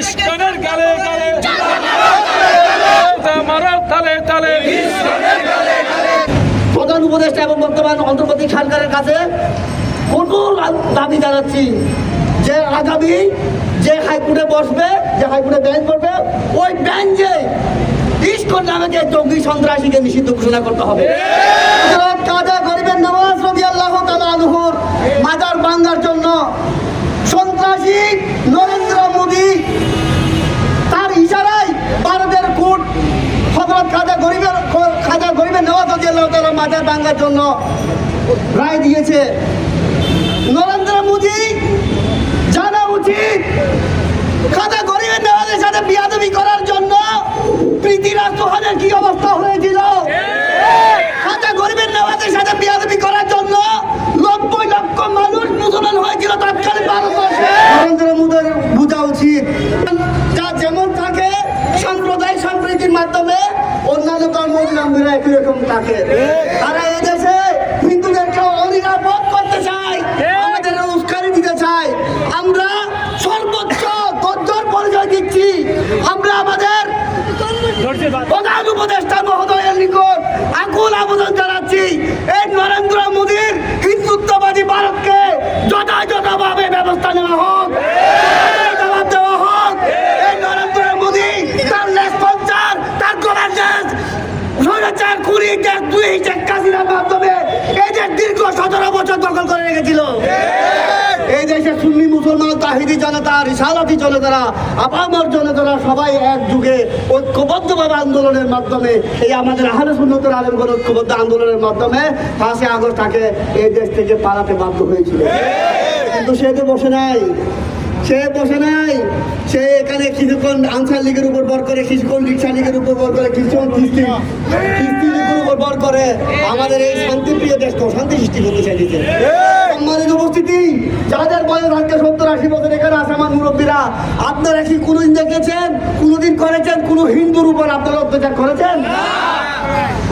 ইস্কনের গালে গালে। মারার তালে তালে। প্রধান উপদেষ্টা এবং বর্তমান অন্তর্বর্তী সরকারের কাছে কঠোর দাবি জানাচ্ছি যে আগামী যে হাইকোর্টে বসবে, যে হাইকোর্টে বেঞ্চ করবে ওই বেঞ্চে ইস্কন নামে যে জঙ্গি সন্ত্রাসীকে নিষিদ্ধ ঘোষণা করতে হবে। কাজা গরিবের নওয়াজ রাদিয়াল্লাহু তাআলা আনহুর মাজার ভাঙার জন্য সন্ত্রাসী হজরত খাজা গরিবের নেওয়া গরিবের নওয়াজ তারা মাজার ভাঙার জন্য রায় দিয়েছে নরেন্দ্র মোদী জানা উচিত খাজা গরিবের নওয়াজের সাথে বিয়াদবি করার জন্য পৃথিবীরাজ চৌহানের কি অবস্থা হয়েছিল খাজা গরিবের নওয়াজের সাথে বিয়াদবি করার জন্য নব্বই লক্ষ মানুষ মুসলমান হয়েছিল তৎকালীন ভারতবর্ষে নরেন্দ্র মোদীর বোঝা উচিত যা যেমন থাকে সাম্প্রদায়িক সম্প্রীতির মাধ্যমে অন্যান্য ধর্মাবলম্বীরা একই রকম থাকে তারা এদেশে হিন্দুদেরকে অনিরাপদ করতে চায় আমাদের উস্কানি দিতে চায় আমরা সর্বোচ্চ তজ্জর পরিচয় দিচ্ছি আমরা আমাদের প্রধান উপদেষ্টা মহোদয়ের নিকট আকুল আবেদন জানাচ্ছি এই নরেন্দ্র মোদীর হিন্দুত্ববাদী ভারতকে যথাযথভাবে ব্যবস্থা নেওয়া হোক জবাব দেওয়া হোক এই নরেন্দ্র মোদী তার রেসপন্সার তার গভর্নেন্স স্বৈরাচার কুড়ি দুই শেখ মাধ্যমে এই দেশ দীর্ঘ সতেরো বছর দখল করে রেখেছিল। এই দেশে সুন্নি মুসলমান তাহিদি জনতা রিসালাতি জনতারা আপামর জনতারা সবাই এক যুগে ঐক্যবদ্ধভাবে আন্দোলনের মাধ্যমে এই আমাদের আহলে সুন্নতের আলমগর ঐক্যবদ্ধ আন্দোলনের মাধ্যমে পাঁচই আগস্ট তাকে এই দেশ থেকে পালাতে বাধ্য হয়েছিল। কিন্তু সে তো বসে নাই। সে বসে নাই। সে এখানে কিছুক্ষণ আনসার লীগের উপর বর করে কিছুক্ষণ রিক্সা লীগের উপর বর করে কিছুক্ষণ খিস্তি খিস্তি বর করে আমাদের এই শান্তিপ্রিয় দেশকে শান্তি সৃষ্টি করতে চাইছে সম্মানিত উপস্থিতি যাদের বয়স আজকে সত্তর আশি বছর এখানে আছে আমার মুরব্বীরা। আপনারা কি কোনোদিন দেখেছেন কোনোদিন করেছেন কোনো হিন্দুর উপর আপনারা অত্যাচার করেছেন?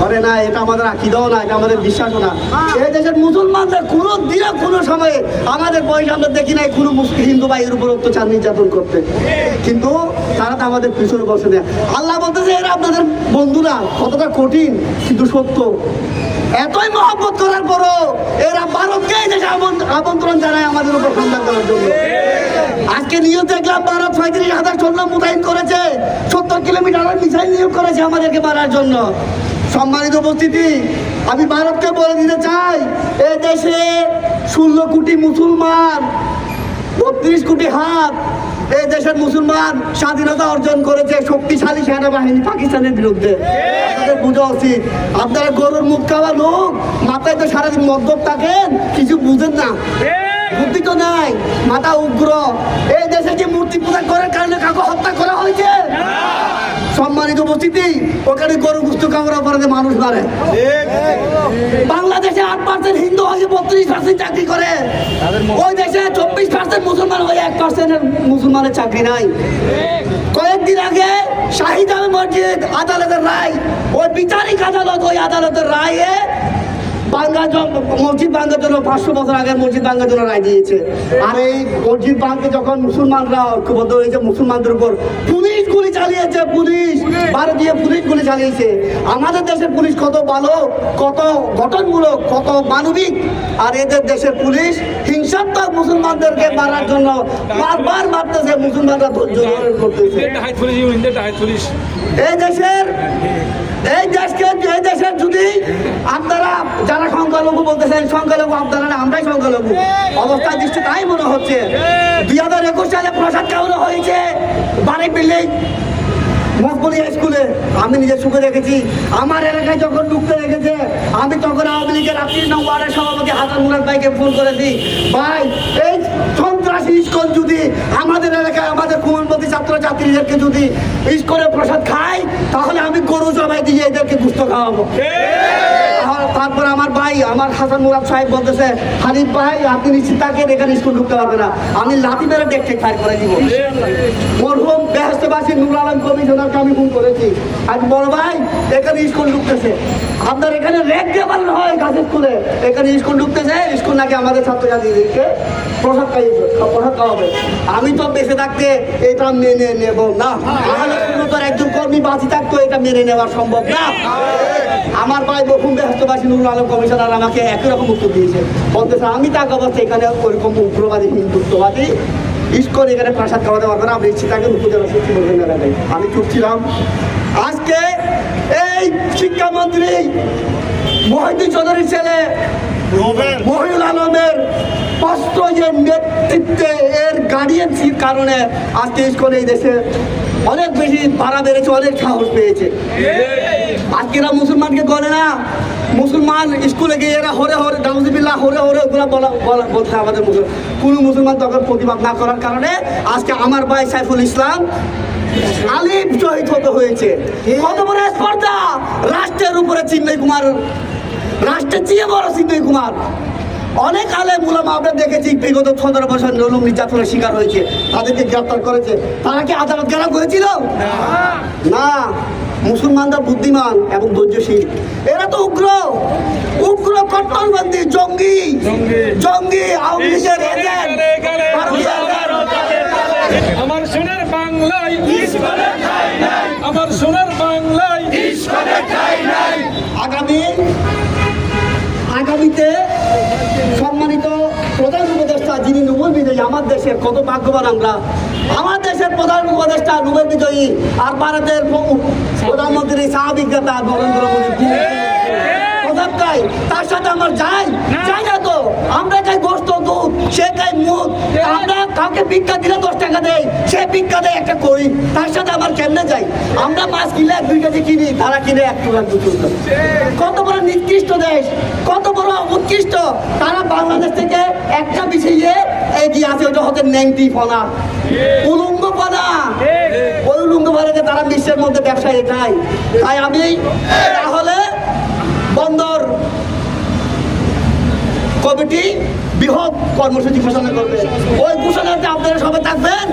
করে না, এটা আমাদের আকিদাও না, এটা আমাদের বিশ্বাসও না। এই দেশের মুসলমানদের কোনো দিনে কোনো সময়ে আমাদের বয়স আমরা দেখি নাই কোনো মুসলিম হিন্দু ভাইয়ের উপর অত্যাচার নির্যাতন করতে। কিন্তু তারা তো আমাদের পিছনে বসে নেয়। আল্লাহ বলতেছে, এরা আপনাদের বন্ধুরা কতটা কঠিন, কিন্তু সত্য। এতই মহব্বত করার পরও এরা ভারতকে এই দেশে আমন্ত্রণ জানায় আমাদের উপর সন্ধান করার জন্য। আজকে নিয়োগ দেখলাম, ভারত পঁয়ত্রিশ হাজার সৈন্য মোতায়েন করেছে। সত্তর কিলোমিটার মিসাইল নিয়োগ করেছে আমাদেরকে মারার জন্য। সম্মানিত উপস্থিতি, আমি ভারতকে বলে দিতে চাই এ দেশে ষোলো কোটি মুসলমান, বত্রিশ কোটি হাত এই দেশের মুসলমান স্বাধীনতা অর্জন করেছে শক্তিশালী সেনাবাহিনী পাকিস্তানের বিরুদ্ধে। বোঝা উচিত। আপনারা গরুর মুখ খাওয়া লোক, মাথায় তো সারাদিন মদ্যপ থাকেন, কিছু বুঝেন না। বুদ্ধি তো নাই, মাথা উগ্র। এই দেশে যে মূর্তি পূজা করার কারণে হয়েছে সম্মানিত উপস্থিতি, ওখানে গরু গুস্ত কামড়া পরে মানুষ মারে। বাংলাদেশে আট পার্সেন্ট হিন্দু হয়ে বত্রিশ পার্সেন্ট চাকরি করে। ওই দেশে চব্বিশ পার্সেন্ট মুসলমান হয়ে এক পার্সেন্টের মুসলমানের চাকরি নাই। কয়েকদিন আগে শাহিদ মসজিদ আদালতের রায়, ওই বিচারিক আদালত ওই আদালতের রায়ে মসজিদ জন্য পাঁচশো বছর আগে মসজিদ ভাঙ্গার জন্য রায় দিয়েছে। আর এই মসজিদ ভাঙতে যখন মুসলমানরা ঐক্যবদ্ধ হয়েছে মুসলমানদের উপর পুলিশ গুলি চালিয়েছে পুলিশ! ভারতীয় পুলিশ গুলি চালিয়েছে। আমাদের দেশের পুলিশ কত ভালো কত গঠনমূলক কত মানবিক? আর এদের দেশের পুলিশ হিংসাত্মক মুসলমানদেরকে মারার জন্য বারবার মারতেছে মুসলমানরা ধৈর্য ধারণ করতেছে। এই দেশের এই দেশকে এই দেশের যদি আপনারা যারা সংখ্যালঘু বলতেছেন, সংখ্যালঘু আপনারা না আমরাই সংখ্যালঘু। অবস্থা দৃষ্টি তাই মনে হচ্ছে। দুই হাজার একুশ সালে প্রসাদ কেমন হয়েছে বাড়ি বিল্ডিং মকবলিয়া স্কুলে। আমি নিজে সুখে দেখেছি। আমার এলাকায় যখন ঢুকতে রেখেছে আমি তখন আওয়ামী লীগের আপনি ওয়ার্ডের সভাপতি হাসান মুরাদ ভাইকে ফোন করেছি। ভাই, এই সন্ত্রাসী স্কুল যদি আমাদের এলাকায়, আমাদের কুমনপতি ছাত্রছাত্রীদেরকে যদি স্কুলে প্রসাদ খায়, তাহলে আমি গরু জবাই দিয়ে এদেরকে গুস্ত খাওয়াবো। তারপর আমার ভাই, আমার হাসান মুরাদ সাহেব বলতেছে, হানিফ ভাই, আপনি নিশ্চিত থাকেন এখানে স্কুল ঢুকতে পারবে না। আমি লাঠি মেরে দেখতে ফায়ার করে দিব। মরহুম বেহস্তবাসী নুর আলম কমিশনারকে আমি ফোন করেছি। আজ বড় ভাই এখানে স্কুল ঢুকতেছে। আপনার এখানে রেক দিয়ে বানানো হয় গাছের স্কুলে এখানে স্কুল ঢুকতেছে স্কুল নাকি আমাদের ছাত্রছাত্রীদেরকে প্রসাদ খাইয়েছে প্রসাদ খাওয়াবে। আমি তো বেঁচে থাকতে এটা মেনে নেব না। তাহলে কোনো একজন কর্মী বাঁচি থাকতো, এটা মেনে নেওয়া সম্ভব না। আমার ভাই বকুম ব্যস্তবাসী নুরুল আলম কমিশনার আমাকে একই রকম উত্তর দিয়েছে। বলতেছে, আমি তাক অবস্থা এখানে ওইরকম উগ্রবাদী, হিন্দুত্ববাদী। ইস্কন এখানে প্রসাদ খাওয়াতে পারবে না আপনি ইচ্ছিতাকে উপজেলা সচিব আমি চুপ আজকে এই শিক্ষামন্ত্রী মহিউদ্দিন চৌধুরীর ছেলে মহিউল আলমের স্পষ্ট যে নেতৃত্বে এর গার্ডিয়ানশিপ কারণে আজকে স্কুলে এই দেশে অনেক বেশি ভাড়া বেড়েছে অনেক সাহস পেয়েছে। আজকে এরা মুসলমানকে গলে না। মুসলমান স্কুলে গিয়ে এরা হরে হরে দাউজিবিল্লাহ হরে হরে ওগুলা বলা বলা বলতে আমাদের মুসলমান কোনো মুসলমান তখন প্রতিবাদ না করার কারণে আজকে আমার ভাই সাইফুল ইসলাম আলিম শহীদ হতে হয়েছে। কত বড় স্পর্ধা! রাষ্ট্রের উপরে চিন্ময় কুমার রাষ্ট্রের চেয়ে বড় চিন্ময় কুমার। অনেক আলে মুলামা আমরা দেখেছি, বিগত সতেরো বছর নলুম নির্যাতনের শিকার হয়েছে, তাদেরকে গ্রেপ্তার করেছে। তারা কি আদালত গেরাম করেছিল? না। মুসলমানরা বুদ্ধিমান এবং ধৈর্যশীল। এরা তো উগ্র। উগ্র কট্টরবন্দি জঙ্গি। জঙ্গি। আওয়ামী লীগের এজেন্ট আমার সোনার বাংলায় আমার সোনার বাংলায় আগামী আগামীতে সম্মানিত প্রধান উপদেষ্টা যিনি নোবেল বিজয়ী আমার দেশের কত ভাগ্যবান আমরা আমার দেশের প্রধান উপদেষ্টা নোবেল বিজয়ী আর ভারতের প্র- প্রধানমন্ত্রী সাহাবিজ্ঞতা নরেন্দ্র মোদী প্রধান চাই তার সাথে আমার যাই। যাই না তো। আমরা চাই গোস্ত দুধ সে চাই মুখ। আমরা কাউকে ভিক্ষা দিলে দশ টাকা দেয়। সে ভিক্ষা দেয় একটা করি তার সাথে আমার কেমনে যাই? আমরা মাছ কিনলে এক দুই কেজি কিনি তারা কিনে এক টুকরা দু কত বড় নিকৃষ্ট দেশ কত বড় উৎকৃষ্ট তারা বাংলাদেশ থেকে একটা বিষয়ে এগিয়ে আছে ওটা হচ্ছে ন্যাংটি ফনা। উলুঙ্গ ফনা। ওই উলুঙ্গ ফনাকে তারা বিশ্বের মধ্যে ব্যবসায়ী এটাই তাই আমি তাহলে বন্দর কমিটি বৃহৎ কর্মসূচি ঘোষণা করবে। ওই ঘোষণাতে আপনারা সবাই থাকবেন